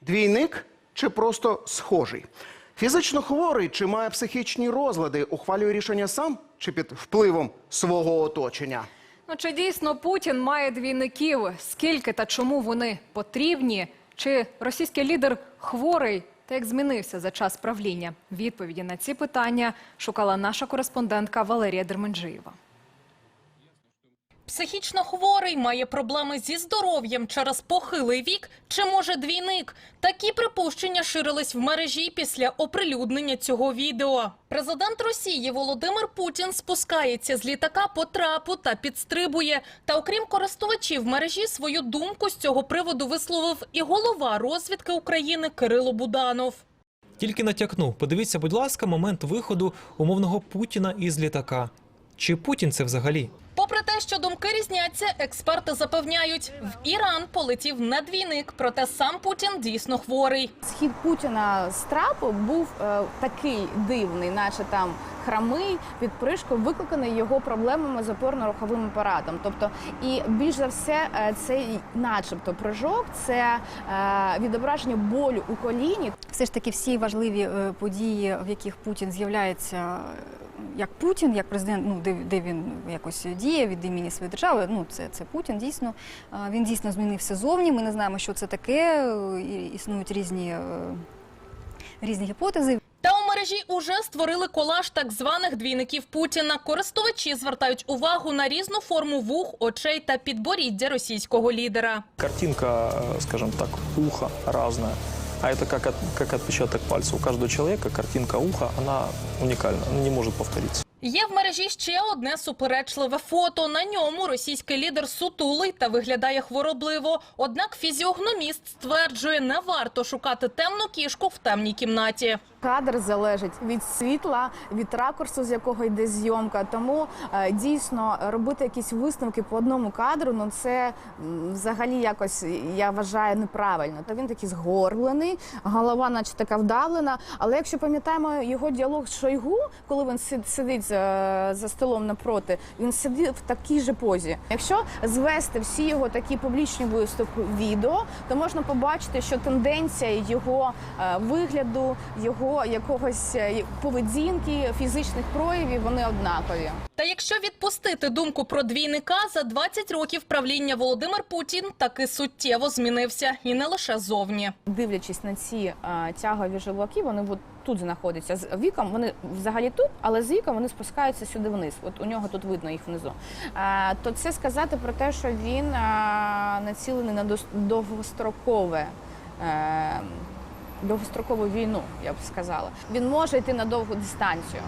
Двійник чи просто схожий? Фізично хворий чи має психічні розлади, ухвалює рішення сам чи під впливом свого оточення? Ну чи дійсно Путін має двійників? Скільки та чому вони потрібні? Чи російський лідер хворий та як змінився за час правління? Відповіді на ці питання шукала наша кореспондентка Валерія Дерменджиєва. Психічно хворий має проблеми зі здоров'ям через похилий вік чи може двійник. Такі припущення ширились в мережі після оприлюднення цього відео. Президент Росії Володимир Путін спускається з літака по трапу та підстрибує. Та окрім користувачів мережі, свою думку з цього приводу висловив і голова розвідки України Кирило Буданов. Тільки натякнув. Подивіться, будь ласка, момент виходу умовного Путіна із літака. Чи Путін це взагалі? Попри те, що думки різняться, експерти запевняють, в Іран полетів не двійник, проте сам Путін дійсно хворий. Схід Путіна з трапу був е, такий дивний, наче там храмий, відпришку, викликаний його проблемами з опорно-руховим апаратом. Тобто, і більш за все, е, цей, начебто, прыжок – це е, відображення болю у коліні. все ж таки всі важливі е, події, в яких Путін з'являється як Путін, як президент, ну де, де він якось діє від імені своєї держави. Ну це, це Путін дійсно. Він дійсно змінився зовні. Ми не знаємо, що це таке. е, Існують різні, е, різні гіпотези. Та у мережі уже створили колаж так званих двійників Путіна. Користувачі звертають увагу на різну форму вух, очей та підборіддя російського лідера. Картинка, э, скажем так, уха разная. А это как, от- как отпечаток пальца. У каждого человека картинка уха, она уникальна, она не может повториться. Є в мережі ще одне суперечливе фото. На ньому російський лідер сутулий та виглядає хворобливо. Однак фізіогноміст стверджує, не варто шукати темну кішку в темній кімнаті. Кадр залежить від світла, від ракурсу, з якого йде зйомка. Тому е, дійсно робити якісь висновки по одному кадру, ну це взагалі якось я вважаю неправильно. То він такий згорблений, голова, наче така вдавлена. Але якщо пам'ятаємо його діалог з Шойгу, коли він сид- сидить за, за столом напроти, він сидить в такій же позі. Якщо звести всі його такі публічні виступи відео, то можна побачити, що тенденція його е, вигляду, його якогось е, поведінки, фізичних проявів вони однакові. Та якщо відпустити думку про двійника, за 20 років правління Володимир Путін таки суттєво змінився і не лише зовні. Дивлячись на ці е, тягові жилаки, вони от тут знаходяться з віком. Вони взагалі тут, але з віком вони спускаються сюди вниз. От у нього тут видно їх внизу. То це сказати про те, що він націлений на довгострокове. Е, довгострокову війну, я б сказала. Він може йти на довгу дистанцію.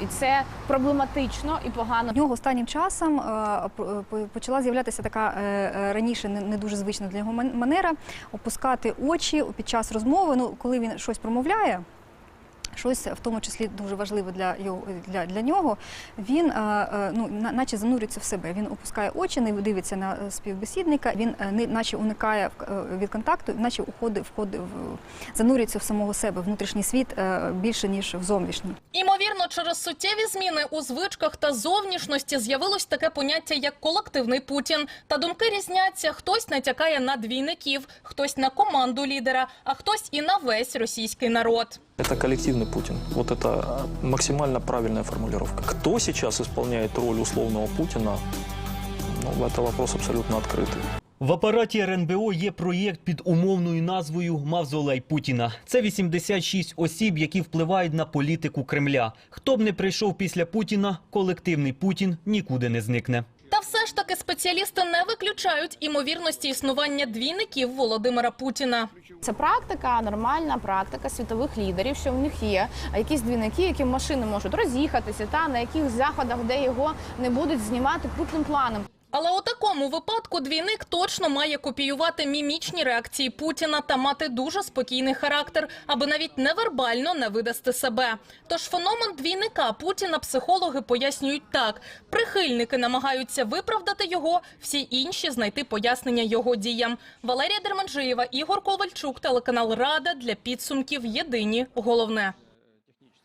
І це проблематично і погано. У нього останнім часом е, почала з'являтися така е, раніше не, дуже звична для його ман- манера опускати очі під час розмови. Ну, коли він щось промовляє. Щось в тому числі дуже важливе для його для, для нього. Він е, е, ну наче занурюється в себе. Він опускає очі, не дивиться на е, співбесідника. Він не наче уникає від контакту, наче уходить, входить занурюється в самого себе, внутрішній світ більше ніж в зовнішній. Імовірно, через суттєві зміни у звичках та зовнішності з'явилось таке поняття як колективний Путін. Та думки різняться. Хтось натякає на двійників, хтось на команду лідера, а хтось і на весь російський народ. Это коллективный Путин. Вот это максимально правильная формулировка. Кто сейчас исполняет роль условного Путина, ну, это вопрос абсолютно открытый. В апараті РНБО є проєкт під умовною назвою Мавзолей Путіна. Це 86 осіб, які впливають на політику Кремля. Хто б не прийшов після Путіна, колективний Путін нікуди не зникне. Та все ж таки спеціалісти не виключають імовірності існування двійників Володимира Путіна. Це практика, нормальна практика світових лідерів, що в них є якісь двійники, які машини можуть роз'їхатися, та на яких заходах, де його не будуть знімати крупним планом. Але у такому випадку двійник точно має копіювати мімічні реакції Путіна та мати дуже спокійний характер, аби навіть невербально не видасти себе. Тож феномен двійника Путіна психологи пояснюють так: прихильники намагаються виправдати його, всі інші знайти пояснення його діям. Валерія Дерманжиєва, Ігор Ковальчук, телеканал Рада для підсумків. Єдині головне.